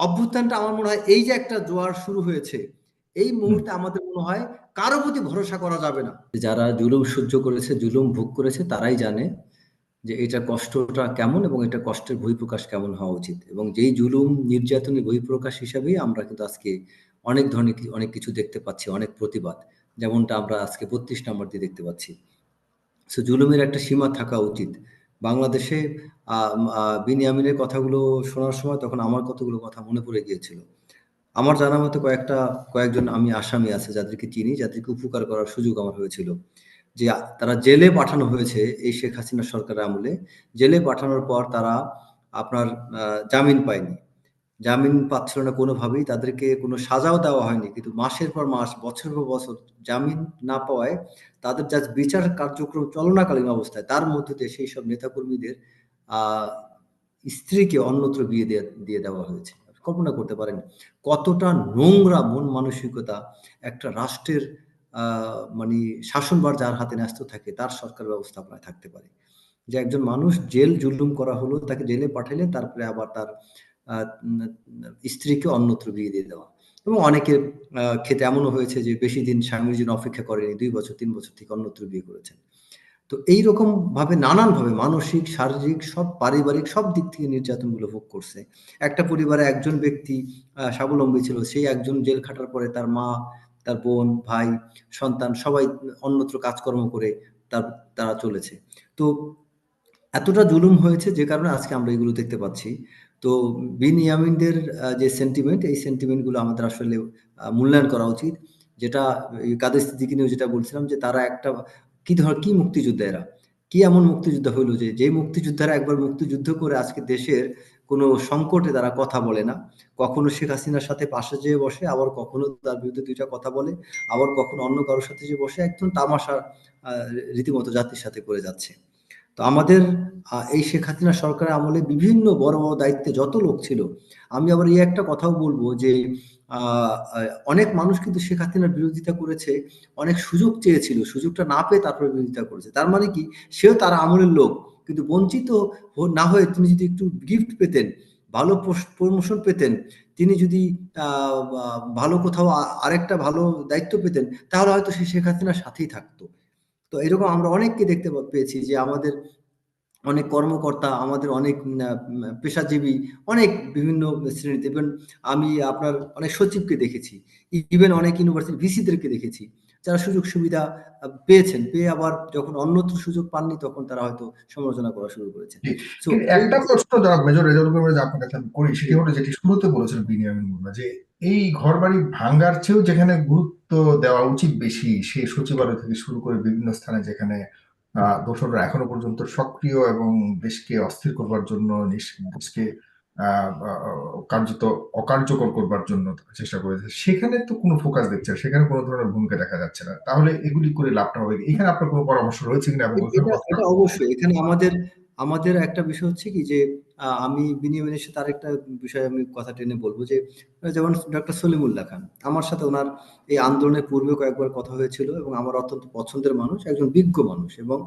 অভ্যুত্থানটা আমার মনে হয় এই যে একটা জোয়ার শুরু হয়েছে এই মুহূর্তে আমাদের মনে হয় কারও প্রতি ভরসা করা যাবে না। যারা জুলুম সহ্য করেছে জুলুম ভোগ করেছে তারাই জানে যে এটা কষ্টটা কেমন এবং এটা কষ্টের বহিঃপ্রকাশ কেমন হওয়া উচিত। এবং যেই জুলুম নির্যাতনের বহিঃপ্রকাশ হিসাবেই আমরা কিন্তু আজকে অনেক ধরনের অনেক কিছু দেখতে পাচ্ছি অনেক প্রতিবাদ। যেমনটা আমরা আজকে বত্রিশ নম্বর দিয়ে দেখতে পাচ্ছি। সো জুলুমের একটা সীমা থাকা উচিত। বাংলাদেশে বিনিয়ামিনের কথাগুলো শোনার সময় তখন আমার কতগুলো কথা মনে পড়ে গিয়েছিল। আমার জানা মতো কয়েকটা, কয়েকজন আমি আসামি আছে যাদেরকে চিনি, যাদেরকে উপকার করার সুযোগ আমার হয়েছিল। যে তারা জেলে পাঠানো হয়েছে এই শেখ হাসিনা সরকারের আমলে। জেলে পাঠানোর পর তারা আপনার জামিন পায়নি। জামিন পাচ্ছিল না কোনোভাবেই, তাদেরকে কোনো সাজাও দেওয়া হয়নি। কিন্তু মাসের পর মাস, বছর পর বছর জামিন না পাওয়ায় তাদের যা বিচার কার্যক্রম চলনাকালীন অবস্থায়, তার মধ্যে দিয়ে সেই সব নেতাকর্মীদের স্ত্রীকে অন্যত্র বিয়ে দিয়ে দেওয়া হয়েছে। কল্পনা করতে পারেন কতটা নোংরা মন মানসিকতা একটা রাষ্ট্রের মানে শাসনবার যার হাতে ন্যস্ত থাকে, তার সরকার ব্যবস্থাপনায় থাকতে পারে। যে একজন মানুষ জেল জুলুম করা হলো, তাকে জেলে পাঠাইলে তারপরে আবার তার স্ত্রীকে অন্যত্র বিয়ে দিয়ে দেওয়া। এবং অনেকের ক্ষেত্রে এমনও হয়েছে যে বেশি দিন স্বামীর জন্য অপেক্ষা করেনি, দুই বছর, তিন বছর থেকে অন্যত্র বিয়ে করেছেন। তো এই রকম ভাবে নানান ভাবে মানসিক, শারীরিক, সব পারিবারিক, সব দিক থেকে নির্যাতনগুলো ভোগ করছে। একটা পরিবারে একজন ব্যক্তি স্বাবলম্বী ছিল, সেই একজন জেল খাটার পরে তার মা, তার বোন, ভাই, সন্তান সবাই অন্যত্র কাজকর্ম করে তার, তারা চলেছে। তো এতটা জুলুম হয়েছে যে কারণে আজকে আমরা এগুলো দেখতে পাচ্ছি। তো বিন ইয়ামিনদের যে সেন্টিমেন্ট এই সেন্টিমেন্টগুলো আমাদের আসলে মূল্যায়ন করা উচিত। যেটা কাদের স্থিতিকে নিয়ে যেটা বলছিলাম যে তারা একটা, কি ধর, কি মুক্তিযুদ্ধ এরা? কি এমন মুক্তিযুদ্ধ হইল যে যে মুক্তিযোদ্ধারা একবার মুক্তিযুদ্ধ করে আজকে দেশের কোনো সংকটে তারা কথা বলে না। কখনো শেখ হাসিনার সাথে পাশে যেয়ে বসে, আবার কখনো তার বিরুদ্ধে দুইটা কথা বলে, আবার কখনো অন্য কারোর সাথে যে বসে, একদম তামাশা রীতিমতো জাতির সাথে করে যাচ্ছে। তো আমাদের এই শেখ হাসিনা সরকারের আমলে বিভিন্ন বড় বড় দায়িত্বে যত লোক ছিল, আমি আবার এই একটা কথাও বলব যে অনেক মানুষ কিন্তু শেখ হাসিনার বিরোধিতা করেছে, অনেক সুযোগ চেয়েছিল, সুযোগটা না পেয়ে তারপরে বিরোধিতা করেছে। তার মানে কি? সেও তার আমলের লোক। কিন্তু বঞ্চিত না হয়ে তিনি যদি একটু গিফট পেতেন, ভালো প্রমোশন পেতেন, তিনি যদি ভালো কোথাও আরেকটা ভালো দায়িত্ব পেতেন, তাহলে হয়তো সে শেখ হাসিনার সাথেই থাকতো। তো এরকম আমরা অনেককে দেখতে পেয়েছি যে আমাদের অনেক কর্মকর্তা আমাদের অনেক পেশাজীবী অনেক বিভিন্ন শ্রেণীতে। ইভেন আমি আপনার অনেক সচিবকে দেখেছি ইভেন অনেক ইউনিভার্সিটি ভিসিদেরকে দেখেছি যারা সুযোগ সুবিধা পেয়েছেন। পেয়ে আবার যখন অন্যত্র সুযোগ পাননি তখন তারা হয়তো সমালোচনা করা শুরু করেছেন। একটা প্রশ্ন মেজর আপনার কাছে আমি করি সেটি হলো যেটি শুরুতে বলেছেন বিনিয়ামিন মুন্না যে এই ঘর বাড়ি ভাঙ্গার চেয়েও যেখানে গুরুত্ব দেওয়া উচিত বেশি সেই সচিবালয় থেকে শুরু করে বিভিন্ন স্থানে যেখানে দোসররা এখনও পর্যন্ত সক্রিয় এবং দেশকে অস্থির করবার জন্য দেশকে কার্যত অকার্যকর করবার জন্য চেষ্টা করেছে সেখানে তো কোনো ফোকাস দেখছে না সেখানে কোনো ধরনের ভূমিকা দেখা যাচ্ছে না। তাহলে এগুলি করে লাভটা হবে এখানে আপনার কোনো পরামর্শ রয়েছে কিনা? অবশ্যই এখানে আমাদের আমাদের একটা বিষয় হচ্ছে কি যে আমি বিনিময়ের সাথে আরেকটা বিষয় আমি কথা টেনে বলব যে, যেমন ডক্টর সলিমুল্লাহ খান আমার সাথে ওনার এই আন্দোলনের পূর্বে কয়েকবার কথা হয়েছিল এবং আমার অত্যন্ত পছন্দের মানুষ, একজন বিজ্ঞ মানুষ এবং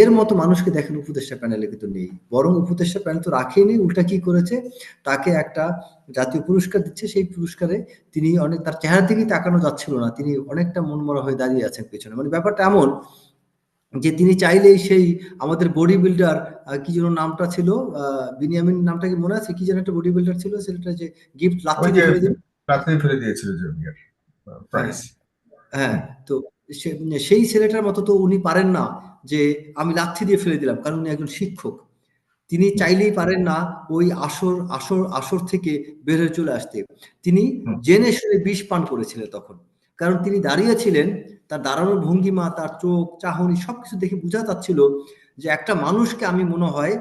এর মতো মানুষকে দেখেন উপদেষ্টা প্যানেলে কিন্তু নেই। বরং উপদেষ্টা প্যানেল তো রাখেনি উল্টা কি করেছে? তাকে একটা জাতীয় পুরস্কার দিচ্ছে, সেই পুরস্কারে তিনি অনেক, তার চেহারা দিকেই তাকানো যাচ্ছিল না, তিনি অনেকটা মনমরা হয়ে দাঁড়িয়ে আছেন পেছনে। মানে ব্যাপারটা এমন যে তিনি চাইলেই সেই আমাদের বডি বিল্ডার কি যেন নামটা ছিল বিনিয়ামিন নামটা কি মনে আছে? কি যেন একটা বডি বিল্ডার ছিল সেটা যে গিফট লাথি দিয়ে ফেলে লাথি ফেলে দিয়েছিল প্রাইস হ্যাঁ তো সেই ছেলেটার মতো তো উনি পারেন না যে আমি লাথি দিয়ে ফেলে দিলাম কারণ উনি একজন শিক্ষক। তিনি চাইলেই পারেন না ওই আসর আসর আসর থেকে বের হয়ে চলে আসতে। তিনি জেনে শুনে বিষ পান করেছিলেন তখন। কারণ তিনি দাঁড়িয়েছিলেন তার দাঁড়ানোর ভঙ্গিমা, তার চোখ, চাহনি সবকিছু দেখে বোঝা যাচ্ছিল যে একটা মানুষকে আমি মনে হয়,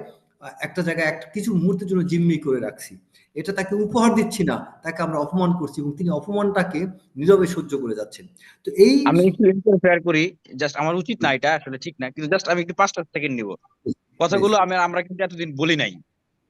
একটা জায়গায় একটা কিছু মুহূর্তের জন্য জিম্মি করে রাখছি। এটা তাকে উপহার দিচ্ছি না, তাকে আমরা অপমান করছি এবং তিনি অপমানটাকে নীরবে সহ্য করে যাচ্ছেন। তো এই আমি একটু শেয়ার করি জাস্ট আমার উচিত না এটা, আসলে ঠিক না, কিন্তু জাস্ট আমি একটু পাঁচটা সেকেন্ড নিব। কথাগুলো আমি, আমরা কিন্তু এতদিন বলি নাই।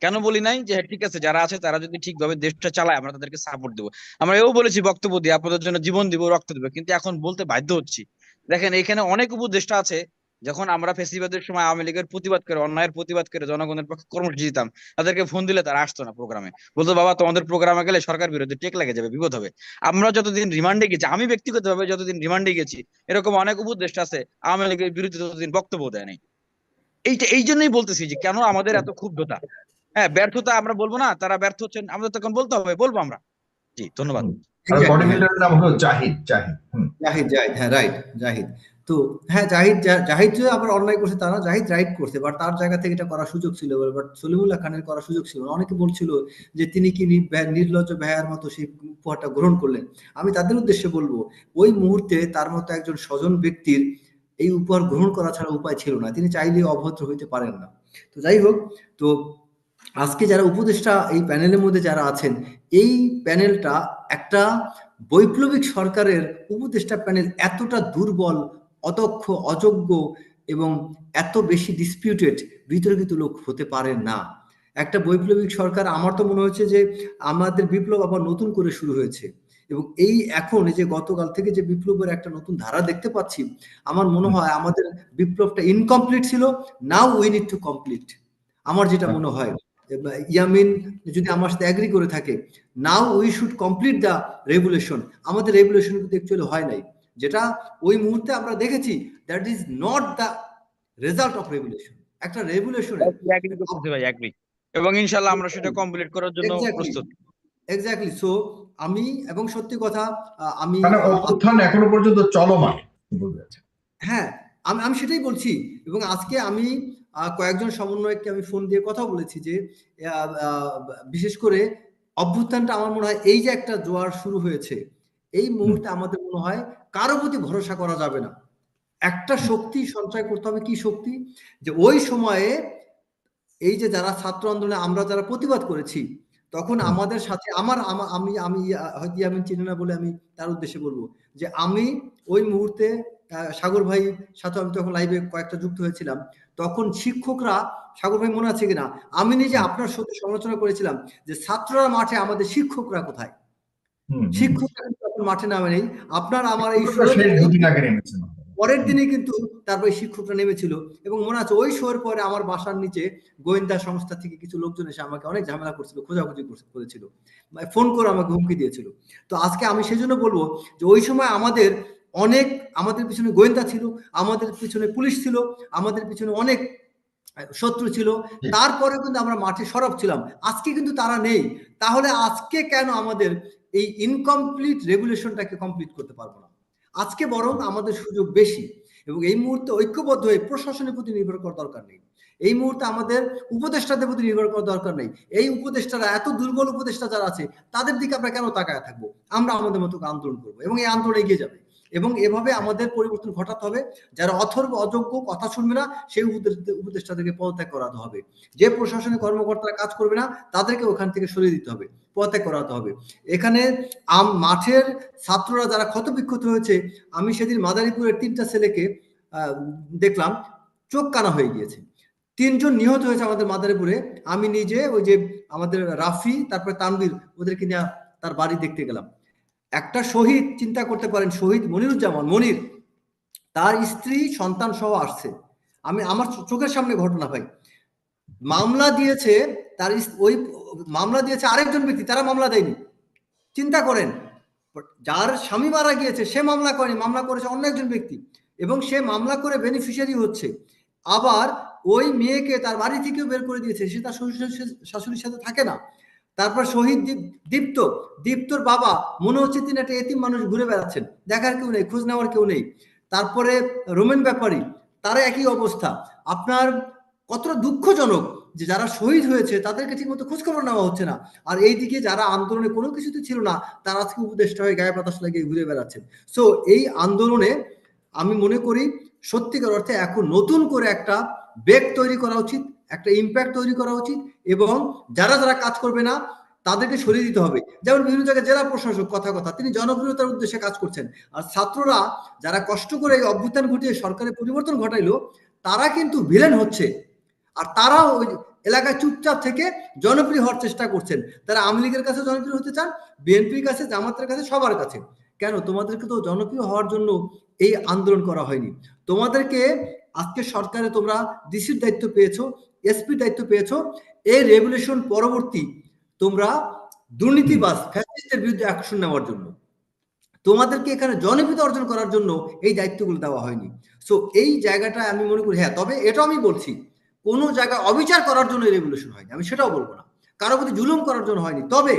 কেন বলি নাই যে হ্যাঁ, ঠিক আছে যারা আছে তারা যদি ঠিকভাবে দেশটা চালায় আমরা তাদেরকে সাপোর্ট দেবো। আমরা এও বলেছি বক্তব্য দিয়ে আপনাদের জন্য জীবন দিব রক্ত দেবো কিন্তু এখন বলতে বাধ্য হচ্ছি। দেখেন এখানে অনেক উপদেষ্টা আছে যখন আমরা ফেসিবাদের সময় আওয়ামী লীগের প্রতিবাদ করে অন্যায়ের প্রতিবাদ করে জনগণের পক্ষে কর্মসূচি দিতাম তাদেরকে ফোন দিলে তারা আসতো না প্রোগ্রামে বলতো বাবা তোমাদের প্রোগ্রামে গেলে সরকার বিরোধী টেক লাগে যাবে বিপদ হবে। আমরা যতদিন রিমান্ডে গেছি আমি ব্যক্তিগতভাবে যতদিন রিমান্ডে গেছি এরকম অনেক উপদেষ্টা আছে আওয়ামী লীগের বিরুদ্ধে ততদিন বক্তব্য দেয় নাই। এইটা এই জন্যই বলতেছি যে কেন আমাদের এত ক্ষুব্ধতা? হ্যাঁ ব্যর্থতা আমরা বলব না তারা ব্যর্থ হচ্ছেন আমাদের তখন বলতে হবে বলব আমরা। জি ধন্যবাদ। বডি বিল্ডারের নাম হলো জাহিদ জাহিদ জাহিদ জাহিদ হ্যাঁ রাইট জাহিদ। তো হ্যাঁ জাহিদ জাহিদ যে আবার অন্যায় করছে তা না জাহিদ রাইট করছে বাট তার জায়গা থেকে এটা করার সুযোগ ছিল বাট সলিমুল্লাহ খানের করার সুযোগ ছিল। না অনেকে বলছিল যে তিনি কি নির্লজ্জ ব্যয়ের মতো সেই উপহারটা গ্রহণ করলেন। আমি তাদের উদ্দেশ্যে বলব ওই মুহূর্তে তার মতো একজন স্বজন ব্যক্তির এই উপহার গ্রহণ করা ছাড়া উপায় ছিল না তিনি চাইলে অভদ্র হইতে পারেন না। তো যাই হোক তো আজকে যারা উপদেষ্টা এই প্যানেলের মধ্যে যারা আছেন এই প্যানেলটা একটা বৈপ্লবিক সরকারের উপদেষ্টা প্যানেল এতটা দুর্বল অদক্ষ অযোগ্য এবং এত বেশি ডিসপিউটেড বিতর্কিত লোক হতে পারে না। একটা বৈপ্লবিক সরকার আমার তো মনে হচ্ছে যে আমাদের বিপ্লব আবার নতুন করে শুরু হয়েছে এবং এই এখন এই যে গতকাল থেকে যে বিপ্লবের একটা নতুন ধারা দেখতে পাচ্ছি আমার মনে হয় আমাদের বিপ্লবটা ইনকমপ্লিট ছিল now we need to complete আমার যেটা মনে হয়। ইয়ামিন যদি আমার সাথে অ্যাগ্রি করে থাকে now we should complete the regulation আমাদের রেগুলেশন কিন্তু অ্যাকচুয়ালি হয় নাই। যেটা ওই মুহূর্তে আমরা দেখেছি that is not the result of regulation একটা রেগুলেশনে। এবং ইনশাল্লাহ আমরা সেটা কমপ্লিট করার জন্য প্রস্তুত। এক্স্যাক্টলি সো আমি এবং সত্যি কথা আমি মানে অভ্যুত্থান এখনও পর্যন্ত চলমান। হ্যাঁ আমি আমি সেটাই বলছি এবং আজকে আমি কয়েকজন সমন্বয়ককে আমি ফোন দিয়ে কথা বলেছি যে বিশেষ করে অভ্যুত্থানটা আমার মনে হয় এই যে একটা জোয়ার শুরু হয়েছে এই মুহূর্তে আমাদের মনে হয় কারও প্রতি ভরসা করা যাবে না। একটা শক্তি সঞ্চয় করতে হবে কি শক্তি? যে ওই সময়ে এই যে যারা ছাত্র আন্দোলনে আমরা যারা প্রতিবাদ করেছি তখন আমাদের সাথে আমার আমি আমি হয়তো আমি চিনি না বলে আমি তার উদ্দেশ্যে বলব যে আমি ওই মুহূর্তে সাগর ভাই সাথে আমি তখন লাইভে কয়েকটা যুক্ত হয়েছিলাম। তখন শিক্ষকরা সাগর ভাই মনে আছে কিনা? আমি নিজে আপনার সাথে সমালোচনা করেছিলাম যে ছাত্ররা মাঠে আমাদের শিক্ষকরা কোথায়। শিক্ষকরা কিন্তু মাঠে নামে নেই। আপনার আমার এই পরের দিনে কিন্তু তারপরে শিক্ষকরা নেমেছিল এবং মনে আছে ওই শোয়ের পরে আমার বাসার নিচে গোয়েন্দা সংস্থা থেকে কিছু লোকজন এসে আমাকে অনেক ঝামেলা করছিল খোঁজাখুঁজি করেছিল। মানে ফোন করে আমাকে হুমকি দিয়েছিল। তো আজকে আমি সেই জন্য বলব যে ওই সময় আমাদের অনেক আমাদের পিছনে গোয়েন্দা ছিল আমাদের পিছনে পুলিশ ছিল আমাদের পিছনে অনেক শত্রু ছিল। তারপরে কিন্তু আমরা মাঠে সরব ছিলাম। আজকে কিন্তু তারা নেই। তাহলে আজকে কেন আমাদের এই ইনকমপ্লিট রেগুলেশনটাকে কমপ্লিট করতে পারব না? আজকে বরং আমাদের সুযোগ বেশি এবং এই মুহূর্তে ঐক্যবদ্ধ হয়ে প্রশাসনের প্রতি নির্ভর করার দরকার নেই। এই মুহূর্তে আমাদের উপদেষ্টাদের প্রতি নির্ভর করার দরকার নেই। এই উপদেষ্টারা এত দুর্বল উপদেষ্টা যারা আছে তাদের দিকে আমরা কেন তাকায় থাকব? আমরা আমাদের মতো আন্দোলন করব এবং এই আন্দোলন এগিয়ে যাবে। এবং এভাবে আমাদের পরিবর্তন ঘটাতে হবে। যারা অথর্ব, অযোগ্য, কথা শুনবে না, সেই উপদেষ্টা- উপদেষ্টাদেরকে পদত্যাগ করাতে হবে। যে প্রশাসনিক কর্মকর্তারা কাজ করবে না, তাদেরকে ওখান থেকে সরিয়ে দিতে হবে, পদত্যাগ করাতে হবে। এখানে আম, মাঠের ছাত্ররা যারা ক্ষতবিক্ষত হয়েছে, আমি সেদিন মাদারীপুরের তিনটা ছেলেকে দেখলাম, চোখ কানা হয়ে গিয়েছে। তিনজন নিহত হয়েছে আমাদের মাদারীপুরে। আমি নিজে ওই যে আমাদের রাফি, তারপরে তানবির ওদেরকে নিয়ে তার বাড়ি দেখতে গেলাম। একটা শহীদ চিন্তা করতে পারেন, শহীদ মনিরুজ্জামান, মনির, তার স্ত্রী, সন্তান সহ আসছে। আমি, আমার চোখের সামনে ঘটনা ভাই। মামলা দিয়েছে তার ওই, মামলা দিয়েছে আরেকজন ব্যক্তি, তারা মামলা দেয়নি। চিন্তা করেন, যার স্বামী মারা গিয়েছে, সে মামলা করেনি, মামলা করেছে অন্য একজন ব্যক্তি। এবং সে মামলা করে বেনিফিশিয়ারি হচ্ছে। আবার ওই মেয়েকে তার বাড়ি থেকেও বের করে দিয়েছে, সে তার শ্বশুর শাশুড়ি- শাশুড়ির সাথে থাকে না। তারপর শহীদ দীপ্ত, দীপ্তর বাবা, মনে হচ্ছে তিনি একটা এতিম মানুষ ঘুরে বেড়াচ্ছেন। দেখার কেউ নেই, খোঁজ নেওয়ার কেউ নেই। তারপরে রোমেন ব্যাপারী, তারা একই অবস্থা। আপনার কতটা দুঃখজনক যে যারা শহীদ হয়েছে, তাদেরকে ঠিকমতো খোঁজখবর নেওয়া হচ্ছে না। আর এইদিকে যারা আন্দোলনে কোনো কিছুতে ছিল না, তারা আজকে উপদেষ্টা হয়ে গায়ে বাতাস লাগিয়ে ঘুরে বেড়াচ্ছেন। সো এই আন্দোলনে আমি মনে করি, সত্যিকার অর্থে এখন নতুন করে একটা বেগ তৈরি করা উচিত। একটা ইম্প্যাক্ট তৈরি করা উচিত এবং যারা যারা কাজ করবে না, তাদেরকে সরিয়ে দিতে হবে। যেমন বিভিন্ন জায়গায় জেলা প্রশাসক কথা কথা, তিনি জনপ্রিয়তার উদ্দেশ্যে কাজ করছেন। আর ছাত্ররা যারা কষ্ট করে এই অভ্যুত্থান ঘটিয়ে সরকারের পরিবর্তন ঘটাইলো, তারা কিন্তু ভিলেন হচ্ছে। আর তারা ওই এলাকায় চুপচাপ থেকে জনপ্রিয় হওয়ার চেষ্টা করছেন। তারা আওয়ামী লীগের কাছে জনপ্রিয় হতে চান, বিএনপির কাছে, জামাতের কাছে, সবার কাছে। কেন? তোমাদেরকে তো জনপ্রিয় হওয়ার জন্য এই আন্দোলন করা হয়নি। তোমাদেরকে আজকে সরকারে তোমরা ডিসির দায়িত্ব পেয়েছ এসপি দায়িত্ব পেয়েছ। এই রেগুলেশন পরবর্তী তোমরা দুর্নীতিবাজ ফ্যাসিস্টের বিরুদ্ধে অ্যাকশন নেওয়ার জন্য। তোমাদেরকে এখানে জনপ্রিয়তা অর্জন করার জন্য এই দায়িত্বগুলো দেওয়া হয়নি। সো এই জায়গাটা আমি মনে করি হ্যাঁ তবে এটাও আমি বলছি, কোনো জায়গায় অবিচার করার জন্য রেগুলেশন হয়নি। আমি সেটাও বলব না। কারও প্রতি জুলুম করার জন্য হয়নি। তবে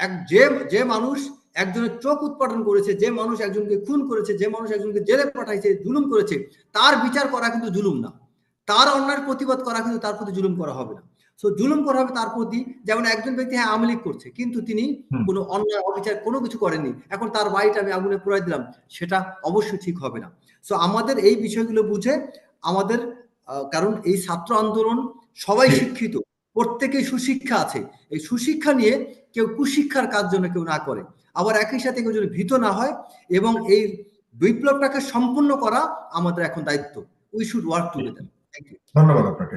এক যে যে মানুষ একজনের চোখ উৎপাদন করেছে, যে মানুষ একজনকে খুন করেছে, যে মানুষ একজনকে জেলে পাঠাইছে, জুলুম করেছে, তার বিচার করা কিন্তু জুলুম না। তার অন্যায়ের প্রতিবাদ করা কিন্তু তার প্রতি জুলুম করা হবে না। সো জুলুম করা হবে তার প্রতি যেমন একজন ব্যক্তি হ্যাঁ আওয়ামী লীগ করছে কিন্তু তিনি। কোনো অন্যায় অবিচার কোনো কিছু করেননি। এখন তার বাড়িটা আমি আগুনে পুরাই দিলাম সেটা অবশ্যই ঠিক হবে না। সো আমাদের এই বিষয়গুলো বুঝে আমাদের কারণ এই ছাত্র আন্দোলন সবাই শিক্ষিত প্রত্যেকেই সুশিক্ষা আছে। এই সুশিক্ষা নিয়ে কেউ কুশিক্ষার কাজ জন্য কেউ না করে আবার একই সাথে কেউ যেন ভীত না হয় এবং এই বিপ্লবটাকে সম্পূর্ণ করা আমাদের এখন দায়িত্ব। উই শুড ওয়ার্ক টুগেদার ধন্যবাদ আপনাকে।